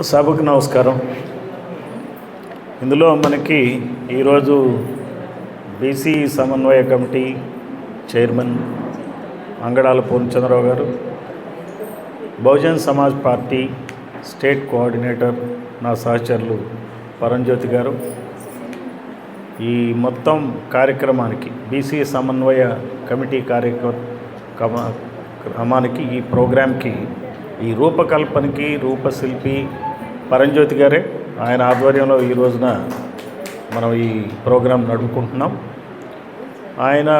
సభకు నమస్కారం. ఇందులో మనకి ఈరోజు బీసీ సమన్వయ కమిటీ చైర్మన్ అంగడాల పూర్ణచంద్రరావు గారు Bahujan Samaj party state coordinator నా సహచరులు పరంజ్యోతి గారు. ఈ మొత్తం కార్యక్రమానికి బీసీ సమన్వయ కమిటీ కార్యక్రమానికి ఈ ప్రోగ్రాంకి ఈ రూపకల్పనకి రూపశిల్పి పరంజ్యోతి గారే. ఆయన ఆధ్వర్యంలో ఈ రోజున మనం ఈ ప్రోగ్రాం నడుపుకుంటున్నాం. ఆయన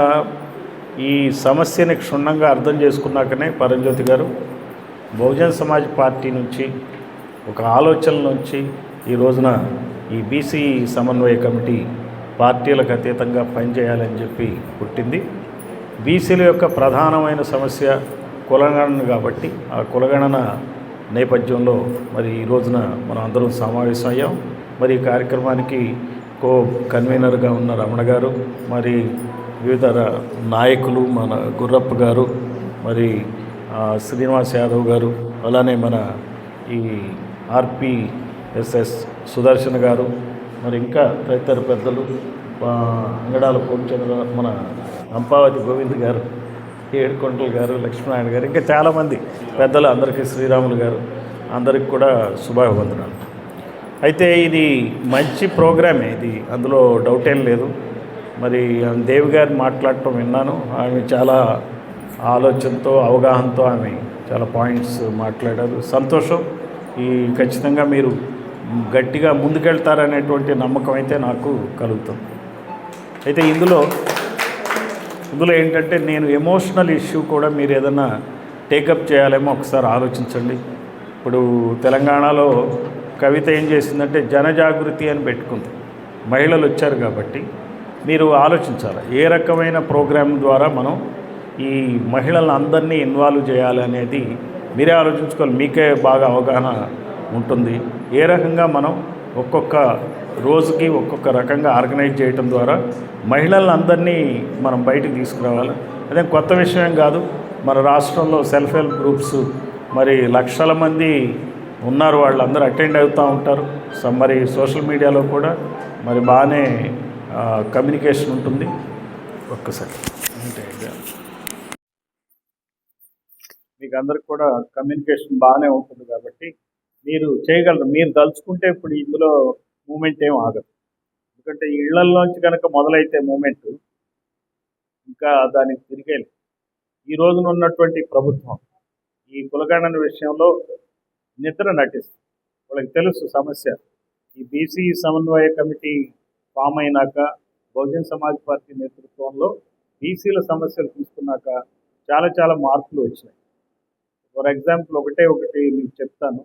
ఈ సమస్యని క్షుణ్ణంగా అర్థం చేసుకున్నాకనే పరంజ్యోతి గారు బహుజన్ సమాజ్ పార్టీ నుంచి ఒక ఆలోచన నుంచి ఈ రోజున ఈ బీసీ సమన్వయ కమిటీ పార్టీలకు అతీతంగా పనిచేయాలని చెప్పి పుట్టింది. బీసీల యొక్క ప్రధానమైన సమస్య కులగణన కాబట్టి ఆ కులగణన నేపథ్యంలో మరి ఈ రోజున మనం అందరం సమావేశం అయ్యాం మరి ఈ కార్యక్రమానికి కో కన్వీనర్గా ఉన్న రమణ గారు మరి వివిధ నాయకులు మన గుర్రప్ప గారు మరి శ్రీనివాస్ యాదవ్ గారు అలానే మన ఈ ఆర్పిఎస్ఎస్ సుదర్శన్ గారు మరి ఇంకా తదితర పెద్దలు ఆ, అంగడాల పూర్ణచంద్ర మన అంపావతి గోవింద్ గారు ఏడుకొంటల గారు లక్ష్మీనారాయణ గారు ఇంకా చాలామంది పెద్దలు అందరికీ శ్రీరాములు గారు అందరికి కూడా శుభాభివందనాలు. అయితే ఇది మంచి ప్రోగ్రామే ఇది అందులో డౌట్ ఏం లేదు. మరి దేవి గారు మాట్లాడటం విన్నాను ఆమె చాలా ఆలోచనతో అవగాహనతో ఆమె చాలా పాయింట్స్ మాట్లాడారు. సంతోషం ఈ ఖచ్చితంగా మీరు గట్టిగా ముందుకెళ్తారనేటువంటి నమ్మకం అయితే నాకు కలుగుతుంది. అయితే ఇందులో ఇందులో ఏంటంటే నేను ఎమోషనల్ ఇష్యూ కూడా మీరు ఏదైనా టేకప్ చేయాలేమో ఒకసారి ఆలోచించండి. ఇప్పుడు తెలంగాణలో కవిత ఏం చేసిందంటే జనజాగృతి అని పెట్టుకుంది. మహిళలు వచ్చారు కాబట్టి మీరు ఆలోచించాలి? ఏ రకమైన ప్రోగ్రాం ద్వారా మనం ఈ మహిళలను అందరినీ ఇన్వాల్వ్ చేయాలి అనేది మీరే ఆలోచించుకోవాలి. మీకే బాగా అవగాహన ఉంటుంది. ఏ రకంగా మనం ఒక్కొక్క రోజుకి ఒక్కొక్క రకంగా ఆర్గనైజ్ చేయటం ద్వారా మహిళలందరినీ మనం బయటికి తీసుకురావాలి. అదే కొత్త విషయం కాదు. మన రాష్ట్రంలో సెల్ఫ్ హెల్ప్ గ్రూప్స్ మరి లక్షల మంది ఉన్నారు. వాళ్ళందరూ అటెండ్ అవుతూ ఉంటారు. సో మరి సోషల్ మీడియాలో కూడా మరి బాగానే కమ్యూనికేషన్ ఉంటుంది. ఒక్కసారి. మీకు అందరికి కూడా కమ్యూనికేషన్ బాగానే ఉంటుంది కాబట్టి మీరు చేయగలరు. మీరు తలుచుకుంటే ఇప్పుడు ఇందులో మూమెంట్ ఏం ఆగదు. ఎందుకంటే ఈ ఇళ్ళలోంచి కనుక మొదలైతే మూమెంట్ ఇంకా దానికి తిరిగేది ఈ రోజున ఉన్నటువంటి ప్రభుత్వం ఈ కులగణన విషయంలో నిద్ర నటిస్తుంది. వాళ్ళకి తెలుసు సమస్య. ఈ బీసీ సమన్వయ కమిటీ ఫామ్ అయినాక బహుజన్ సమాజ్ పార్టీ నేతృత్వంలో బీసీల సమస్యలు తీసుకున్నాక చాలా చాలా మార్పులు వచ్చినాయి. ఫర్ ఎగ్జాంపుల్ ఒకటే ఒకటి మీకు చెప్తాను.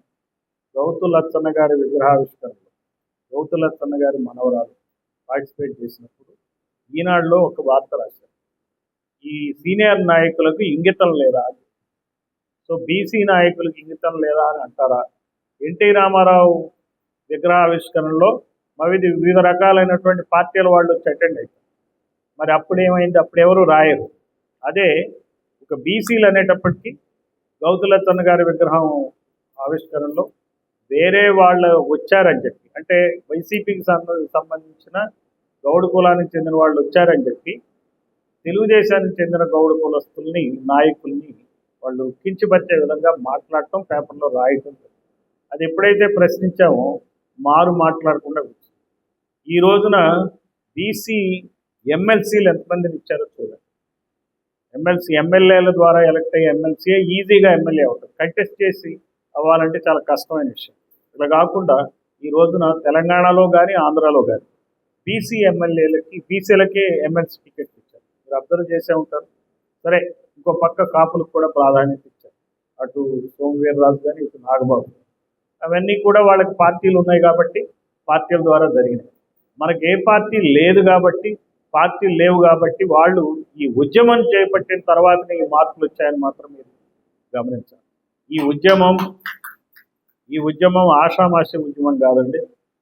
గౌతు లచ్చన్న గారి విగ్రహావిష్కరణలో గౌతు లచ్చన్న గారి మనవరాలు పార్టిసిపేట్ చేసినప్పుడు ఈనాడులో ఒక వార్త రాశారు. ఈ సీనియర్ నాయకులకు ఇంగితం లేదా? అని సో బీసీ నాయకులకు ఇంగితం లేదా అని అంటారా? ఎన్టీ రామారావు విగ్రహావిష్కరణలో మరి వివిధ రకాలైనటువంటి పార్టీల వాళ్ళు వచ్చి అటెండ్ అవుతారు మరి అప్పుడు ఏమైంది అప్పుడు ఎవరు రాయరు. అదే ఒక బీసీలు అనేటప్పటికీ గౌతులచ్చన్న గారి విగ్రహం ఆవిష్కరణలో వేరే వాళ్ళు వచ్చారని చెప్పి అంటే వైసీపీకి సంబంధించిన గౌడ కులానికి చెందిన వాళ్ళు వచ్చారని చెప్పి తెలుగుదేశానికి చెందిన గౌడ కులస్తుల్ని నాయకుల్ని వాళ్ళు కించిపరిచే విధంగా మాట్లాడటం పేపర్లో రాయటం అది ఎప్పుడైతే ప్రశ్నించామో మారు మాట్లాడకుండా ఈ రోజున బీసీ ఎమ్మెల్సీలు ఎంతమందిని ఇచ్చారో చూడండి. ఎమ్మెల్సీ ఎమ్మెల్యేల ద్వారా ఎలక్ట్ అయ్యే ఎమ్మెల్సీయే ఈజీగా ఎమ్మెల్యే అవుతారు. కంటెస్ట్ చేసి అవ్వాలంటే చాలా కష్టమైన విషయం. ఇలా కాకుండా ఈ రోజున తెలంగాణలో కానీ ఆంధ్రాలో కానీ బీసీ ఎమ్మెల్యేలకి బీసీలకే ఎమ్మెల్సీ టికెట్ ఇచ్చారు. మీరు అబ్జర్వ్ చేసే ఉంటారు. సరే ఇంకో పక్క కాపులకు కూడా ప్రాధాన్యత ఇచ్చారు. అటు సోమవీర్రాజు కానీ ఇటు నాగబాబు. అవన్నీ కూడా వాళ్ళకి పార్టీలు ఉన్నాయి కాబట్టి పార్టీల ద్వారా జరిగినాయి. మనకి ఏ పార్టీ లేదు కాబట్టి పార్టీలు లేవు కాబట్టి వాళ్ళు ఈ ఉద్యమం చేపట్టిన తర్వాతనే ఈ మార్పులు వచ్చాయని మాత్రం మీరు గమనించాలి. ఈ ఉద్యమం ఈ ఉద్యమం ఆషామాషి ఉద్యమం కాదండి.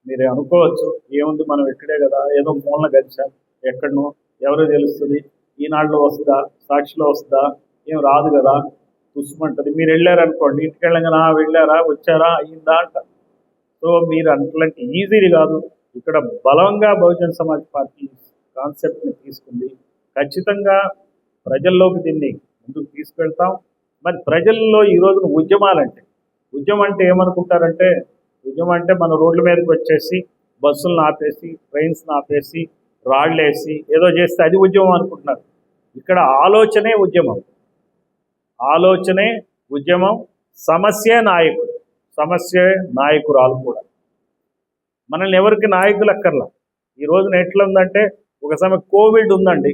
మీరు అనుకోవచ్చు ఏముంది మనం ఇక్కడే కదా ఏదో మూలన గడిచాం ఎక్కడనో ఎవరో తెలుస్తుంది ఈనాడులో వస్తుందా సాక్షిలో వస్తుందా ఏం రాదు కదా చూసుకుంటుంది మీరు వెళ్ళారనుకోండి ఇంటికి వెళ్ళగానే వెళ్ళారా వచ్చారా అయిందా అంట. సో మీరు అట్లాంటి ఈజీది కాదు. ఇక్కడ బలంగా బహుజన్ సమాజ్ పార్టీ కాన్సెప్ట్ని తీసుకుంది. ఖచ్చితంగా ప్రజల్లోకి దీన్ని ముందుకు తీసుకెళ్తాం. మరి ప్రజల్లో ఈ రోజున ఉద్యమాలంటే ఉద్యమం అంటే ఏమనుకుంటారంటే ఉద్యమం అంటే మన రోడ్ల మీదకి వచ్చేసి బస్సులను ఆపేసి ట్రైన్స్ని ఆపేసి రాళ్ళేసి ఏదో చేస్తే అది ఉద్యమం అనుకుంటున్నారు. ఇక్కడ ఆలోచనే ఉద్యమం. ఆలోచనే ఉద్యమం. సమస్య నాయకుడు. సమస్య నాయకురాలు కూడా. మనల్ని ఎవరికి నాయకులు అక్కర్లా. ఈ రోజున ఎట్లా ఉందంటే ఒక సమయం కోవిడ్ ఉందండి.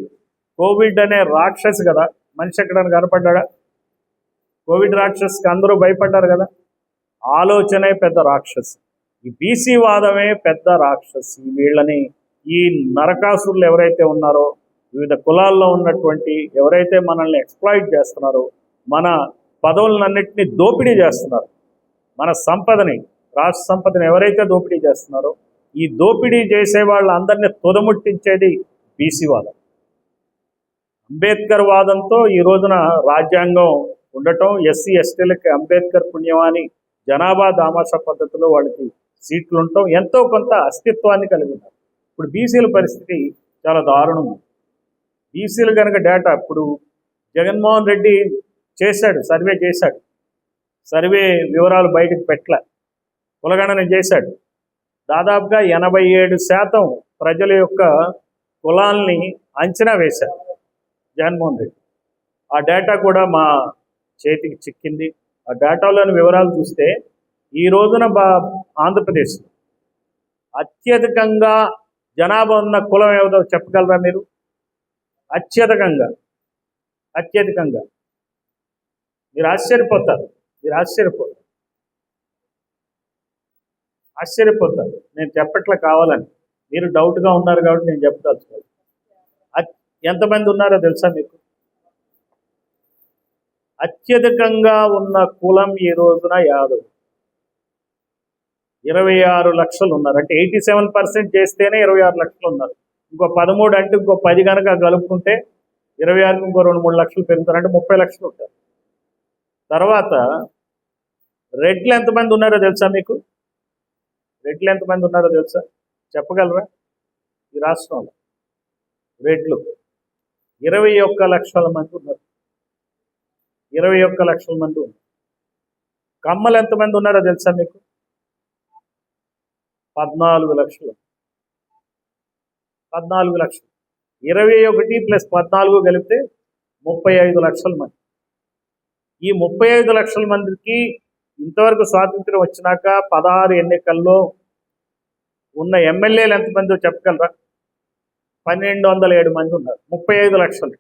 కోవిడ్ అనే రాక్షసు కదా మనిషి ఎక్కడైనా కనపడ్డా కోవిడ్ రాక్షస్కి అందరూ భయపడ్డారు కదా. ఆలోచనే పెద్ద రాక్షసి. ఈ బీసీ వాదమే పెద్ద రాక్షసి. వీళ్ళని ఈ నరకాసురులు ఎవరైతే ఉన్నారో వివిధ కులాల్లో ఉన్నటువంటి ఎవరైతే మనల్ని ఎక్స్ప్లాయిట్ చేస్తున్నారో మన పదవులన్నింటినీ దోపిడీ చేస్తున్నారు. మన సంపదని రాష్ట్ర సంపదని ఎవరైతే దోపిడీ చేస్తున్నారో ఈ దోపిడీ చేసే వాళ్ళందరినీ తుదముట్టించేది బీసీ వాదం. అంబేద్కర్ వాదంతో ఈ రోజున రాజ్యాంగం ఉండటం ఎస్సీ ఎస్టీలకి అంబేద్కర్ పుణ్యమాని జనాభా దామాషా పద్ధతిలో వాళ్ళకి సీట్లు ఉండటం ఎంతో కొంత అస్తిత్వాన్ని కలిగి ఉన్నారు ఇప్పుడు బీసీల పరిస్థితి చాలా దారుణం బీసీలు కనుక డేటా ఇప్పుడు జగన్మోహన్ రెడ్డి చేశాడు సర్వే చేశాడు. సర్వే వివరాలు బయటకు పెట్టలే. కులగణన చేశాడు. దాదాపుగా ఎనభై ఏడు శాతం ప్రజల యొక్క కులాల్ని అంచనా వేశారు జగన్మోహన్ రెడ్డి. ఆ డేటా కూడా మా చేతికి చిక్కింది. ఆ డేటాలోని వివరాలు చూస్తే ఈ రోజున బా ఆంధ్రప్రదేశ్ అత్యధికంగా జనాభా ఉన్న కులం ఏదో చెప్పగలరా మీరు? అత్యధికంగా. అత్యధికంగా. మీరు ఆశ్చర్యపోతారు. మీరు ఆశ్చర్యపోతారు. ఆశ్చర్యపోతారు. నేను చెప్పట్లా కావాలని. మీరు డౌట్గా ఉన్నారు కాబట్టి నేను చెప్పదలుచుకోవాలి ఎంతమంది ఉన్నారో తెలుసా మీకు? అత్యధికంగా ఉన్న కులం ఈ రోజున యాదవ్. ఇరవై ఆరు లక్షలు ఉన్నారు. అంటే ఎయిటీ సెవెన్ పర్సెంట్ చేస్తేనే ఇరవై ఆరు లక్షలు ఉన్నారు. ఇంకో పదమూడు అంటే ఇంకో పది కనుక కలుపుకుంటే ఇరవై ఆరుకి ఇంకో రెండు మూడు లక్షలు పెరుగుతారు. అంటే ముప్పై లక్షలు ఉంటారు. తర్వాత రెడ్లు ఎంతమంది ఉన్నారో తెలుసా మీకు? రెడ్లు ఎంతమంది ఉన్నారో తెలుసా? చెప్పగలరా? ఈ రాష్ట్రంలో రెడ్లు ఇరవై ఒక్క లక్షల మంది ఉన్నారు. ఇరవై ఒక్క లక్షల మంది ఉన్నారు. కమ్మలు ఎంతమంది ఉన్నారో తెలుసా మీకు? పద్నాలుగు లక్షలు. పద్నాలుగు లక్షలు. ఇరవై ఒకటి ప్లస్ పద్నాలుగు కలిపితే ముప్పై ఐదు లక్షల మంది. ఈ ముప్పై ఐదు లక్షల మందికి ఇంతవరకు స్వాతంత్రం వచ్చినాక పదహారు ఎన్నికల్లో ఉన్న ఎమ్మెల్యేలు ఎంతమందో చెప్పగలరా? పన్నెండు వందల ఏడు మంది ఉన్నారు. ముప్పై ఐదు లక్షలు.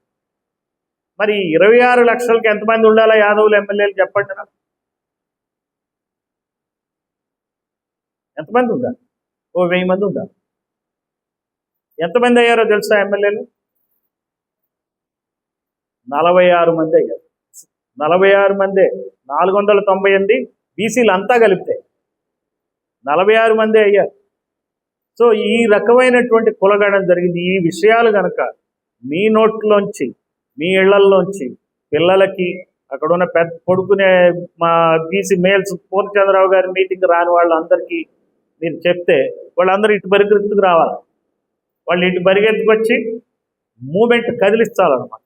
మరి ఇరవై ఆరు లక్షలకి ఎంతమంది ఉండాలా యాదవులు ఎమ్మెల్యేలు చెప్పండి నాకు. ఎంతమంది ఉండాలి? ఓ వెయ్యి మంది ఉండాలి. ఎంతమంది అయ్యారో తెలుసా ఎమ్మెల్యేలు? నలభై ఆరు మంది అయ్యారు. నలభై ఆరు మందే నాలుగు వందల తొంభై ఎనిమిది బీసీలు అంతా కలిపితే నలభై ఆరు మందే అయ్యారు. సో ఈ రకమైనటువంటి కులగడం జరిగింది. ఈ విషయాలు కనుక మీ నోట్లోంచి మీ ఇళ్ళల్లోంచి పిల్లలకి అక్కడ ఉన్న పెద్ద పడుకునే మా బీసీ మేల్స్ పూర్ణచంద్రరావు గారి మీటింగ్ రాని వాళ్ళందరికీ మీరు చెప్తే వాళ్ళందరూ ఇటు పరిగెత్తుకు రావాలి. వాళ్ళు ఇటు పరిగెత్తుకొచ్చి మూమెంట్ కదిలిస్తారనమాట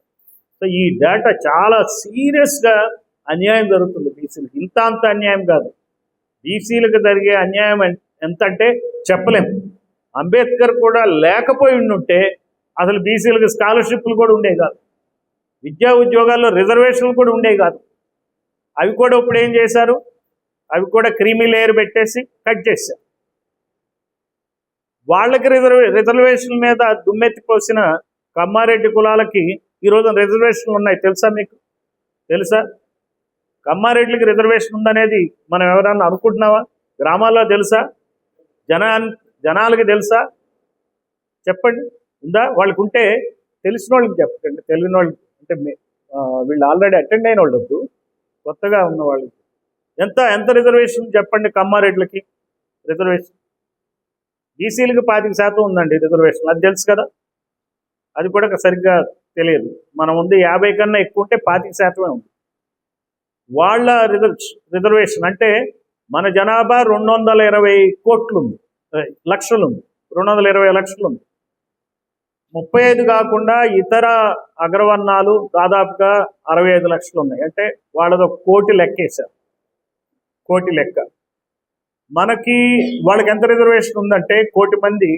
సో ఈ డేటా చాలా సీరియస్గా అన్యాయం జరుగుతుంది బీసీలకు. ఇంత అంత అన్యాయం కాదు. బీసీలకు జరిగే అన్యాయం ఎంత అంటే చెప్పలేం. అంబేద్కర్ కూడా లేకపోయి ఉంటే అసలు బీసీలకు స్కాలర్షిప్లు కూడా ఉండేవి కాదు. విద్యా ఉద్యోగాల్లో రిజర్వేషన్లు కూడా ఉండేవి కాదు. అవి కూడా ఇప్పుడు ఏం చేశారు? అవి కూడా క్రీమీ లేయర్ పెట్టేసి కట్ చేశారు. వాళ్ళకి రిజర్వే రిజర్వేషన్ మీద దుమ్మెత్తిపోసిన కమ్మారెడ్డి కులాలకి ఈరోజు రిజర్వేషన్లు ఉన్నాయి. తెలుసా మీకు? తెలుసా? కమ్మారెడ్డికి రిజర్వేషన్ ఉందనేది మనం ఎవరన్నా అనుకుంటున్నావా? గ్రామాల్లో తెలుసా? జనా జనాలకి తెలుసా? చెప్పండి. ఉందా? వాళ్ళకుంటే తెలిసిన వాళ్ళకి చెప్పండి. తెలియని వాళ్ళకి అంటే వీళ్ళు ఆల్రెడీ అటెండ్ అయిన వాళ్ళు వద్దు కొత్తగా ఉన్న వాళ్ళకి. ఎంత ఎంత రిజర్వేషన్ చెప్పండి కమ్మారెడ్లకి? రిజర్వేషన్. బీసీలకు పాతిక శాతం ఉందండి రిజర్వేషన్. అది తెలుసు కదా? అది కూడా సరిగ్గా తెలియదు. మనం ఉంది యాభై కన్నా ఎక్కువ ఉంటే పాతిక శాతమే ఉంది. వాళ్ళ రిజర్వ్ రిజర్వేషన్ అంటే మన జనాభా రెండు వందల ఇరవై కోట్లు ఉంది లక్షలు ఉంది రెండు వందల ఇరవై లక్షలు ఉంది ముప్పై ఐదు కాకుండా ఇతర అగ్రవర్ణాలు దాదాపుగా అరవై ఐదు లక్షలు ఉన్నాయి. అంటే వాళ్ళది ఒక కోటి లెక్కేశారు కోటి లెక్క. మనకి వాళ్ళకి ఎంత రిజర్వేషన్ ఉందంటే కోటి మంది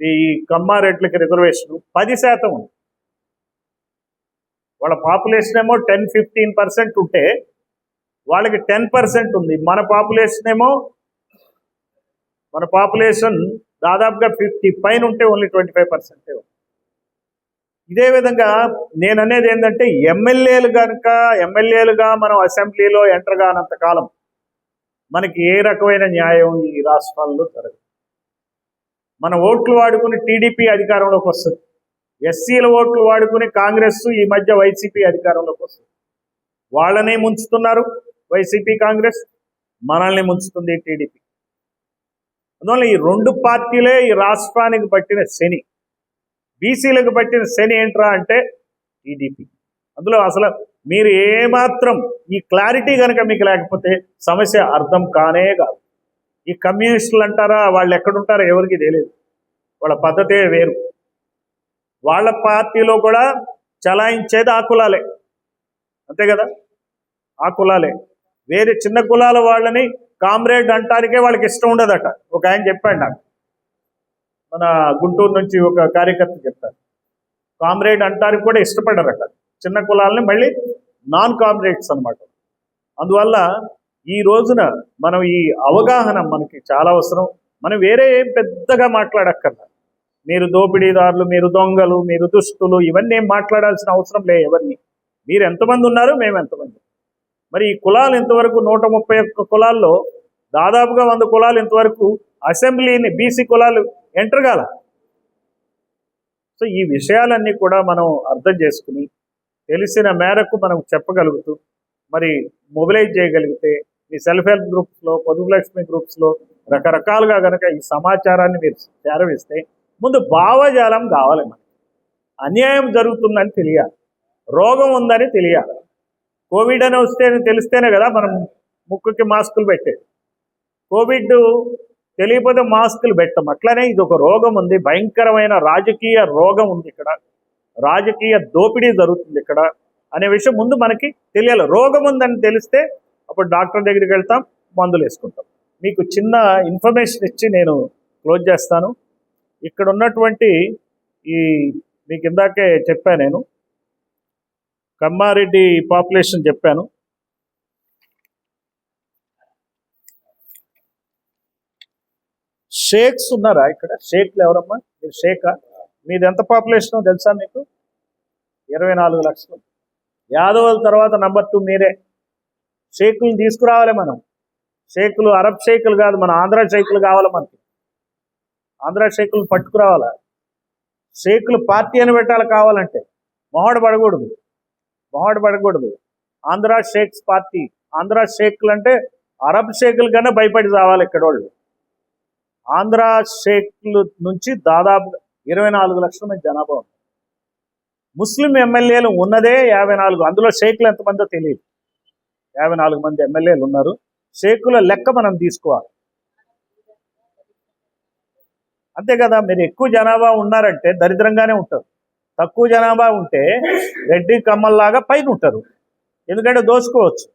ఈ కమ్మారెడ్లకి రిజర్వేషన్ పది శాతం ఉంది. వాళ్ళ పాపులేషన్ ఏమో టెన్ ఫిఫ్టీన్ పర్సెంట్ ఉంటే వాళ్ళకి టెన్ పర్సెంట్ ఉంది. మన పాపులేషన్ ఏమో మన పాపులేషన్ దాదాపుగా ఫిఫ్టీ పైన ఉంటే ఓన్లీ ట్వంటీ ఫైవ్ పర్సెంటే ఉంది. ఇదే విధంగా నేను అనేది ఏంటంటే ఎమ్మెల్యేలు కనుక ఎమ్మెల్యేలుగా మనం అసెంబ్లీలో ఎంటర్ కానంత కాలం మనకి ఏ రకమైన న్యాయం ఈ రాష్ట్రాల్లో జరగదు. మన ఓట్లు వాడుకుని టీడీపీ అధికారంలోకి వస్తుంది. ఎస్సీల ఓట్లు వాడుకుని కాంగ్రెస్ ఈ మధ్య వైసీపీ అధికారంలోకి వస్తుంది. వాళ్ళని ముంచుతున్నారు వైసీపీ కాంగ్రెస్ మనల్ని ముంచుతుంది టీడీపీ. అందువల్ల ఈ రెండు పార్టీలే ఈ రాష్ట్రానికి పట్టిన శని. బీసీలకు పట్టిన శని ఏంట్రా అంటే టీడీపీ. అందులో అసలు మీరు ఏమాత్రం ఈ క్లారిటీ కనుక మీకు లేకపోతే సమస్య అర్థం కానే కాదు. ఈ కమ్యూనిస్టులు అంటారా వాళ్ళు ఎక్కడుంటారో ఎవరికి తెలియదు వాళ్ళ పద్ధతే వేరు. వాళ్ళ పార్టీలో కూడా చలాయించేది ఆ కులాలే. అంతే కదా? ఆ కులాలే. వేరే చిన్న కులాల వాళ్ళని కామ్రేడ్ అంటానికే వాళ్ళకి ఇష్టం ఉండదట. ఒక ఆయన చెప్పాడు నాకు. మన గుంటూరు నుంచి ఒక కార్యకర్త చెప్తారు కామ్రేడ్ అంటానికి కూడా ఇష్టపడరు అక్కడ చిన్న కులాలని మళ్ళీ నాన్ కామ్రేడ్స్ అన్నమాట. అందువల్ల ఈ రోజున మనం ఈ అవగాహన మనకి చాలా అవసరం. మనం వేరే ఏం పెద్దగా మాట్లాడక్కర్లా. మీరు దోపిడీదారులు మీరు దొంగలు మీరు దుస్తులు ఇవన్నీ ఏం మాట్లాడాల్సిన అవసరం లే ఎవరిని. మీరు ఎంతమంది ఉన్నారు మేము ఎంతమంది. మరి ఈ కులాలు ఇంతవరకు నూట ముప్పై ఒక్క కులాల్లో దాదాపుగా వంద కులాలు ఇంతవరకు అసెంబ్లీని బీసీ కులాలు ఎంటర్ కాల. సో ఈ విషయాలన్నీ కూడా మనం అర్థం చేసుకుని తెలిసిన మేరకు మనం చెప్పగలుగుతూ మరి మొబిలైజ్ చేయగలిగితే ఈ సెల్ఫ్ హెల్ప్ గ్రూప్స్లో పొదుపు లక్ష్మి గ్రూప్స్లో రకరకాలుగా కనుక ఈ సమాచారాన్ని మీరు చేరవిస్తే ముందు భావజాలం కావాలి మనకి. అన్యాయం జరుగుతుందని తెలియాలి. రోగం ఉందని తెలియాలి. కోవిడ్ అని వస్తే తెలిస్తేనే కదా మనం ముక్కుకి మాస్కులు పెట్టేది. కోవిడ్ తెలియకపోతే మాస్కులు పెట్టం. అట్లనే ఇది ఒక రోగం ఉంది. భయంకరమైన రాజకీయ రోగం ఉంది ఇక్కడ. రాజకీయ దోపిడీ జరుగుతుంది ఇక్కడ అనే విషయం ముందు మనకి తెలియాలి. రోగం ఉందని తెలిస్తే అప్పుడు డాక్టర్ దగ్గరికి వెళ్తాం మందులు వేసుకుంటాం. మీకు చిన్న ఇన్ఫర్మేషన్ ఇచ్చి నేను క్లోజ్ చేస్తాను. ఇక్కడ ఉన్నటువంటి ఈ మీకు ఇందాకే చెప్పాను నేను. కమ్మారెడ్డి పాపులేషన్ చెప్పాను. షేక్స్ ఉన్నారా ఇక్కడ? షేక్లు ఎవరమ్మా? మీరు షేకా? మీది ఎంత పాపులేషన్ తెలుసా మీకు? ఇరవై నాలుగు లక్షలు. యాదవుల తర్వాత నంబర్ టూ మీరే. షేకులు తీసుకురావాలి మనం. షేకులు అరబ్ షేకులు కాదు మన ఆంధ్ర షేకులు కావాలి మనకి. ఆంధ్ర షేకులు పట్టుకురావాలా? షేకులు పార్టీ అని పెట్టాలి కావాలంటే. మొహడు పడకూడదు. మొహడు పడకూడదు. Andhra sheikhs party. ఆంధ్ర షేకులు అంటే అరబ్ షేకులు కన్నా భయపడి రావాలి ఇక్కడ వాళ్ళు. ఆంధ్ర షేక్లు నుంచి దాదాపు ఇరవై నాలుగు లక్షల మంది జనాభా ఉంది. ముస్లిం ఎమ్మెల్యేలు ఉన్నదే యాభై నాలుగు. అందులో షేక్లు ఎంతమందో తెలియదు. యాభై నాలుగు మంది ఎమ్మెల్యేలు ఉన్నారు. షేకుల లెక్క మనం తీసుకోవాలి. అంతే కదా మీరు ఎక్కువ జనాభా ఉన్నారంటే దరిద్రంగానే ఉంటారు. తక్కువ జనాభా ఉంటే రెడ్డి కమ్మల్లాగా పైన ఉంటారు. ఎందుకంటే దోచుకోవచ్చు.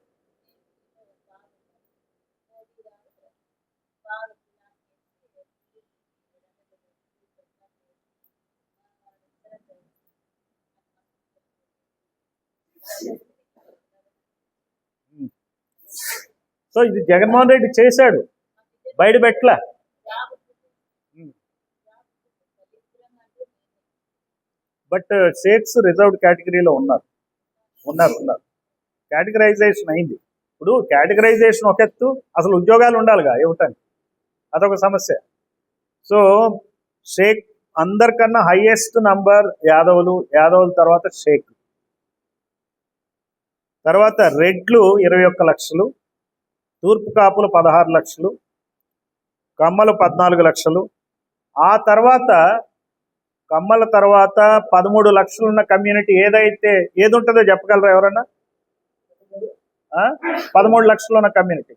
సో ఇది జగన్మోహన్ రెడ్డి చేశాడు. బయట పెట్టలే. బట్ షేక్స్ రిజర్వ్డ్ కేటగిరీలో ఉన్నారు. ఉన్నారు ఉన్నారు. కేటగరైజేషన్ అయింది. ఇప్పుడు కేటగరైజేషన్ ఒక ఎత్తు అసలు ఉద్యోగాలు ఉండాలిగా ఇవ్వటానికి అదొక సమస్య. సో షేక్ అందరికన్నా హైయెస్ట్ నంబర్ యాదవులు యాదవుల తర్వాత షేక్. తర్వాత రెడ్లు ఇరవై ఒక్క లక్షలు తూర్పు కాపులు పదహారు లక్షలు కమ్మలు పద్నాలుగు లక్షలు. ఆ తర్వాత కమ్మల తర్వాత పదమూడు లక్షలు ఉన్న కమ్యూనిటీ ఏదైతే ఏది ఉంటుందో చెప్పగలరా ఎవరన్నా? పదమూడు లక్షలు ఉన్న కమ్యూనిటీ.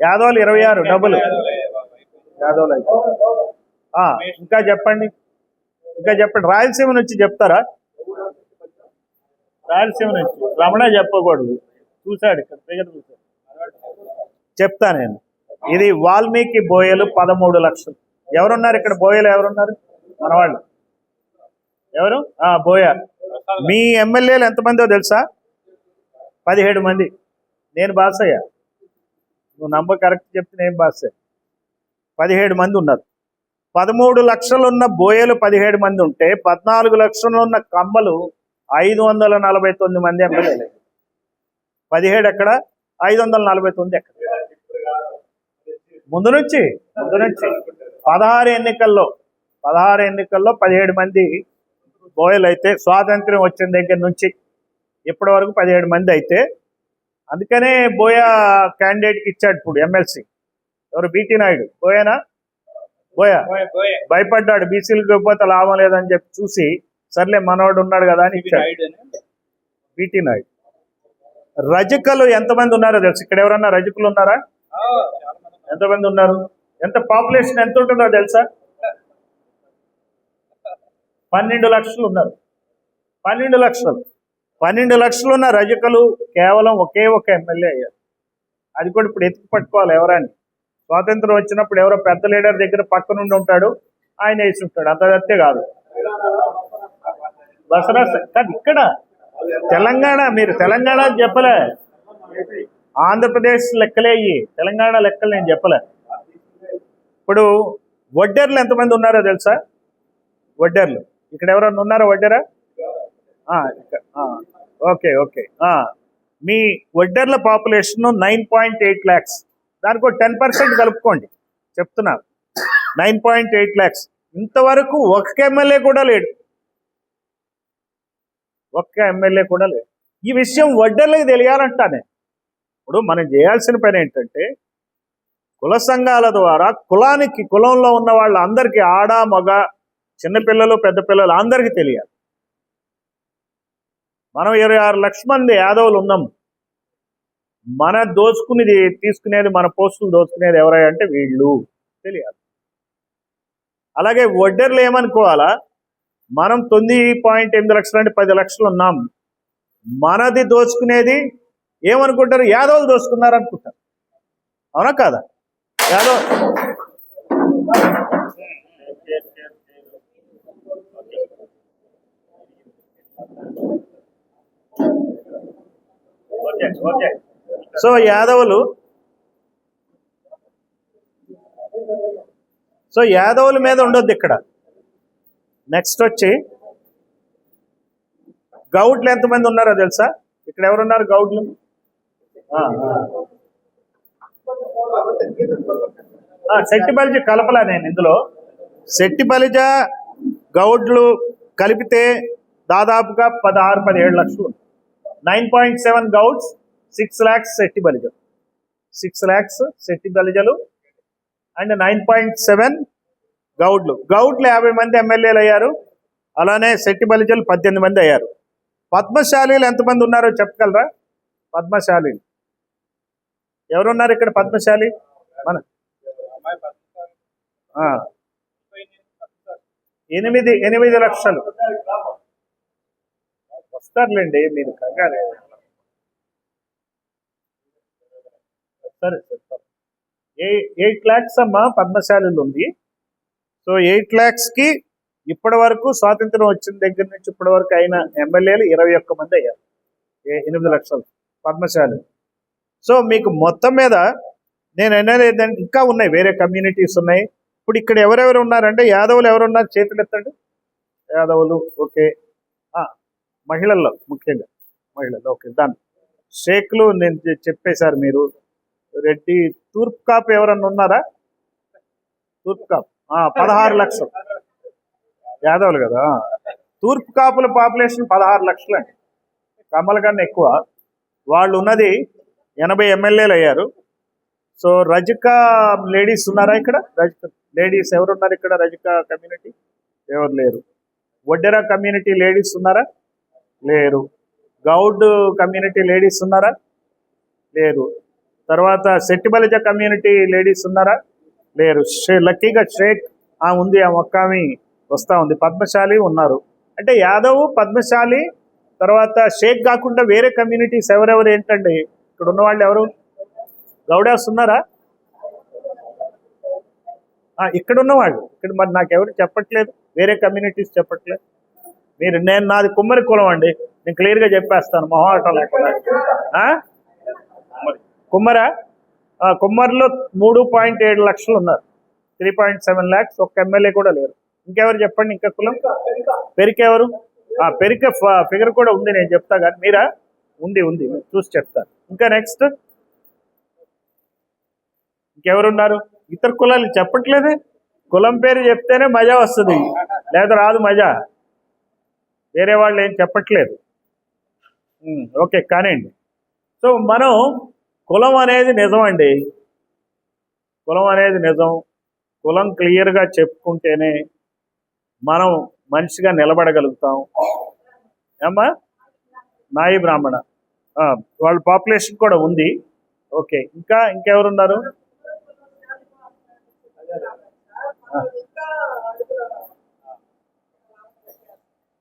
యాదవులు ఇరవై ఆరు డబ్బులు యాదవులు అయితే. ఇంకా చెప్పండి. ఇంకా చెప్పండి. రాయలసీమ నుంచి చెప్తారా? రాయలసీమ నుంచి. రమణ చెప్పకూడదు. చూశాడు ఇక్కడ చూశాడు. చెప్తా నేను. ఇది వాల్మీకి బోయలు పదమూడు లక్షలు. ఎవరున్నారు ఇక్కడ? బోయలు ఎవరున్నారు? మనవాళ్ళు. ఎవరు? బోయ. మీ ఎమ్మెల్యేలు ఎంతమందో తెలుసా? పదిహేడు మంది. నేను బాసయ్య. నువ్వు నంబర్ కరెక్ట్ చెప్తే నేను బాసయ్య. పదిహేడు మంది ఉన్నారు. పదమూడు లక్షలు ఉన్న బోయలు పదిహేడు మంది ఉంటే పద్నాలుగు లక్షలు ఉన్న కమ్మలు ఐదు వందల నలభై తొమ్మిది మంది ఎమ్మెల్యేలు పదిహేడు ఎక్కడ? ఐదు వందల నలభై తొమ్మిది ఎక్కడ? ముందు నుంచి ముందు నుంచి. పదహారు ఎన్నికల్లో పదహారు ఎన్నికల్లో పదిహేడు మంది బోయలు అయితే స్వాతంత్ర్యం వచ్చిన దగ్గర నుంచి ఇప్పటి వరకు పదిహేడు మంది అయితే అందుకనే బోయ క్యాండిడేట్కి ఇచ్చాడు ఇప్పుడు ఎమ్మెల్సీ ఎవరు? బీటీ నాయుడు బోయేనా? బోయా? భయపడ్డాడు. బీసీలకు పోతే లాభం లేదని చెప్పి చూసి సర్లే మనవాడు ఉన్నాడు కదా అని ఇచ్చాడు. బీటీ నాయుడు. రజకలు ఎంతమంది ఉన్నారో తెలుసు. ఇక్కడ ఎవరన్నా రజకులు ఉన్నారా? ఎంతమంది ఉన్నారు? ఎంత పాపులేషన్ ఎంత ఉంటుందో తెలుసా? పన్నెండు లక్షలు ఉన్నారు. పన్నెండు లక్షలు. పన్నెండు లక్షలు ఉన్న రజకులు కేవలం ఒకే ఒక ఎమ్మెల్యే అయ్యారు. అది కూడా ఇప్పుడు ఎత్తుకు పట్టుకోవాలి ఎవరని. స్వాతంత్రం వచ్చినప్పుడు ఎవరో పెద్ద లీడర్ దగ్గర పక్క నుండి ఉంటాడు. ఆయన వేసి ఉంటాడు. అంత కాదు. దసరా కాదు ఇక్కడ తెలంగాణ మీరు తెలంగాణ అని చెప్పలే. ఆంధ్రప్రదేశ్ లెక్కలే అయ్యి తెలంగాణ లెక్కలు నేను చెప్పలే. ఇప్పుడు వడ్డేర్లు ఎంతమంది ఉన్నారో తెలుసా? వడ్డేర్లు. ఇక్కడ ఎవరన్నా ఉన్నారా వడ్డేరా? ఇక్కడ, ఓకే ఓకే. మీ వడ్డర్ల population nine point eight lakhs. దానికి ఒక టెన్ పర్సెంట్ కలుపుకోండి. చెప్తున్నారు నైన్ పాయింట్ ఎయిట్ ల్యాక్స్. ఇంతవరకు ఒక ఎమ్మెల్యే కూడా లేడు. ఒక్క ఎమ్మెల్యే కూడా లేదు. ఈ విషయం వడ్డర్లకు తెలియాలంటానే. ఇప్పుడు మనం చేయాల్సిన పని ఏంటంటే కుల సంఘాల ద్వారా కులానికి కులంలో ఉన్న వాళ్ళందరికీ ఆడ మగ చిన్నపిల్లలు పెద్ద పిల్లలు అందరికీ తెలియాలి. మనం ఇరవై ఆరు లక్షల మంది యాదవులు ఉన్నాం. మన దోచుకునేది తీసుకునేది మన పోస్టులు దోచుకునేది ఎవరై అంటే వీళ్ళు. తెలియాలి. అలాగే వడ్డర్లు ఏమనుకోవాలా? మనం తొమ్మిది పాయింట్ ఎనిమిది లక్షలు అంటే పది లక్షలు ఉన్నాం. మనది దోచుకునేది ఏమనుకుంటారు? యాదవులు దోచుకున్నారు అనుకుంటారు అవునా కాదా? యాదవ్. ఓకే సో యాదవులు సో యాదవుల మీద ఉండొద్దు ఇక్కడ. నెక్స్ట్ వచ్చి గౌడ్లు ఎంతమంది ఉన్నారో తెలుసా? ఇక్కడ ఎవరున్నారు గౌడ్లు ఆ, శెట్టి బలిజ కలపలా నేను ఇందులో. శెట్టి బలిజ గౌడ్లు కలిపితే దాదాపుగా పదహారు పదిహేడు లక్షలు nine point seven Gouds six lakhs Setti బలిజలు. Six lakhs Setti బలిజలు. అండ్ నైన్ పాయింట్ సెవెన్ గౌడ్లు. గౌడ్లు యాభై మంది ఎమ్మెల్యేలు అయ్యారు. అలానే శెట్టి బలిజలు పద్దెనిమిది మంది అయ్యారు. పద్మశాలీలు ఎంతమంది ఉన్నారో చెప్పగలరా? పద్మశాలీలు ఎవరున్నారు ఇక్కడ పద్మశాలి? మన ఎనిమిది ఎనిమిది లక్షలు. వస్తారులేండి మీరు కంగారు. సరే సరే. ఎయిట్ ల్యాక్స్ అమ్మా పద్మశాలీలు ఉంది? సో ఎయిట్ ల్యాక్స్కి ఇప్పటి వరకు స్వాతంత్రం వచ్చిన దగ్గర నుంచి ఇప్పటి వరకు అయిన ఎమ్మెల్యేలు ఇరవై ఒక్క మంది అయ్యారు. ఏ- ఎనిమిది లక్షలు. పద్మశాలి. సో మీకు మొత్తం మీద నేను అనేది ఏంటంటే ఇంకా ఉన్నాయి వేరే కమ్యూనిటీస్ ఉన్నాయి. ఇప్పుడు ఇక్కడ ఎవరెవరు ఉన్నారంటే యాదవులు ఎవరున్నారు? చేతులు ఎత్తండి. యాదవులు ఓకే. మహిళల్లో ముఖ్యంగా. మహిళల్లో ఓకే దాన్ని షేక్లు నేను చెప్పేశారు మీరు. రెడ్డి తూర్పు కాపు ఎవరన్నా ఉన్నారా? తూర్పు కాపు. పదహారు లక్షలు. యాదవులు కదా? తూర్పు కాపుల పాపులేషన్ పదహారు లక్షలు. అండి కమ్మల కన్నా ఎక్కువ. వాళ్ళు ఉన్నది ఎనభై ఎమ్మెల్యేలు అయ్యారు. సో రజక లేడీస్ ఉన్నారా ఇక్కడ? రజక లేడీస్ ఎవరు ఉన్నారు ఇక్కడ? రజక కమ్యూనిటీ? ఎవరు లేరు. వడ్డెరా కమ్యూనిటీ లేడీస్ ఉన్నారా? లేరు. గౌడ్ కమ్యూనిటీ లేడీస్ ఉన్నారా? లేరు. తర్వాత సెట్టిబలిజ కమ్యూనిటీ లేడీస్ ఉన్నారా? లేరు. షే- లక్కీగా షేక్ ఆ ఉంది ఆ ఒక్క వస్తూ ఉంది. పద్మశాలి ఉన్నారు. అంటే యాదవ్ పద్మశాలి తర్వాత షేక్ కాకుండా వేరే కమ్యూనిటీస్ ఎవరెవరు ఏంటండి? ఇక్కడ ఉన్న వాళ్ళు ఎవరు? గౌడాస్ ఉన్నారా? ఇక్కడ ఉన్నవాళ్ళు. ఇక్కడ మరి నాకు ఎవరు చెప్పట్లేదు? వేరే కమ్యూనిటీస్ చెప్పట్లేదు. మీరు నేను నాది కుమ్మరి కులం అండి. నేను క్లియర్గా చెప్పేస్తాను. మొహమాటం లేకుండా. కుమ్మరా? కుమ్మరిలో మూడు పాయింట్ ఏడు లక్షలు ఉన్నారు. Three point seven lakhs. ఒక్క ఎమ్మెల్యే కూడా లేరు. ఇంకెవరు చెప్పండి? ఇంకా కులం? పెరికెవరు ఆ పెరిక ఫిగర్ కూడా ఉంది నేను చెప్తా కానీ మీరా? ఉంది ఉంది. చూసి చెప్తాను. ఇంకా నెక్స్ట్. ఇంకెవరున్నారు? ఇతర కులాలు చెప్పట్లేదే? కులం పేరు చెప్తేనే మజా వస్తుంది. లేదా రాదు మజా. వేరే వాళ్ళు ఏం చెప్పట్లేదు. ఓకే కానివ్వండి. సో మనం కులం అనేది నిజం అండి. కులం అనేది నిజం. కులం క్లియర్గా చెప్పుకుంటేనే మనం మనిషిగా నిలబడగలుగుతాం. ఏమ్మా? నాయి బ్రాహ్మణ. వాళ్ళ పాపులేషన్ కూడా ఉంది. ఓకే ఇంకా ఇంకెవరున్నారు?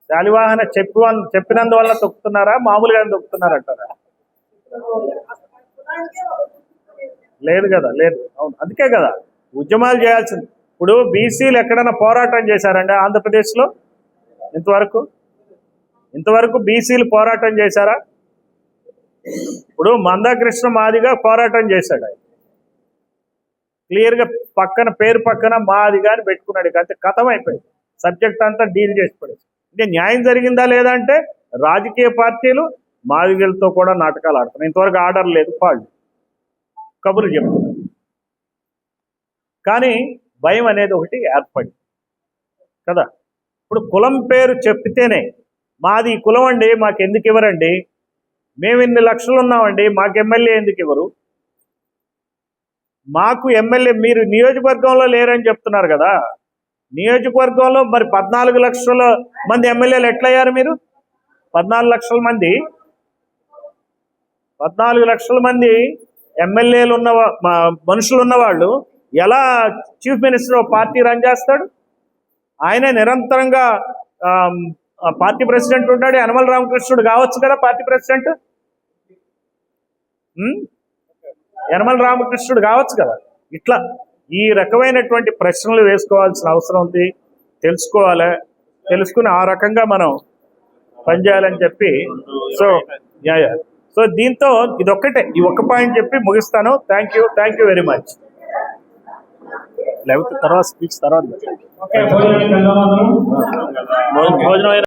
శాలివాహన చెప్పి చెప్పినందువల్ల తొక్కుతున్నారా? మామూలుగా తొక్కుతున్నారంటారా? లేదు కదా లేదు. అవును అందుకే కదా. ఉద్యమాలు చేయాల్సింది. ఇప్పుడు బీసీలు ఎక్కడైనా పోరాటం చేశారండి ఆంధ్రప్రదేశ్లో? ఇంతవరకు? ఇంతవరకు బీసీలు పోరాటం చేశారా? ఇప్పుడు మందాకృష్ణ మాదిగా పోరాటం చేశాడు ఆయన. క్లియర్గా పక్కన పేరు పక్కన మాదిగా అని పెట్టుకున్నాడు ఇక. అంతే కథం అయిపోయింది సబ్జెక్ట్ అంతా డీల్ చేసి పడేసి. అంటే న్యాయం జరిగిందా లేదా అంటే రాజకీయ పార్టీలు మాదిగలతో కూడా నాటకాలు ఆడుతున్నాయి ఇంతవరకు ఆర్డర్ లేదు వాళ్ళు కబుర్లు చెప్తున్నారు కానీ భయం అనేది ఒకటి ఏర్పడింది. కదా? ఇప్పుడు కులం పేరు చెప్తేనే మాది కులం అండి మాకు ఎందుకు ఇవ్వరండి? మేము ఇన్ని లక్షలు ఉన్నామండి మాకు ఎమ్మెల్యే ఎందుకు ఇవ్వరు? మాకు ఎమ్మెల్యే మీరు నియోజకవర్గంలో లేరని చెప్తున్నారు కదా? నియోజకవర్గంలో మరి పద్నాలుగు లక్షల మంది ఎమ్మెల్యేలు ఎట్లయ్యారు మీరు? పద్నాలుగు లక్షల మంది పద్నాలుగు లక్షల మంది ఎమ్మెల్యేలు ఉన్న మనుషులు ఉన్నవాళ్ళు ఎలా చీఫ్ మినిస్టర్ పార్టీ రన్ చేస్తాడు? ఆయనే నిరంతరంగా ఆ పార్టీ ప్రెసిడెంట్ ఉంటాడు. యనమల రామకృష్ణుడు కావచ్చు కదా పార్టీ ప్రెసిడెంట్? యనమల రామకృష్ణుడు కావచ్చు కదా? ఇట్లా ఈ రకమైనటువంటి ప్రశ్నలు వేసుకోవాల్సిన అవసరం ఉంది. తెలుసుకోవాలి. తెలుసుకుని ఆ రకంగా మనం పనిచేయాలని చెప్పి. So yeah. సో దీంతో ఇది ఒక్కటే ఈ ఒక్క పాయింట్ చెప్పి ముగిస్తాను. Thank you thank you very much లేకపోతే తర్వాత స్పీచ్ తర్వాత భోజనం అయిన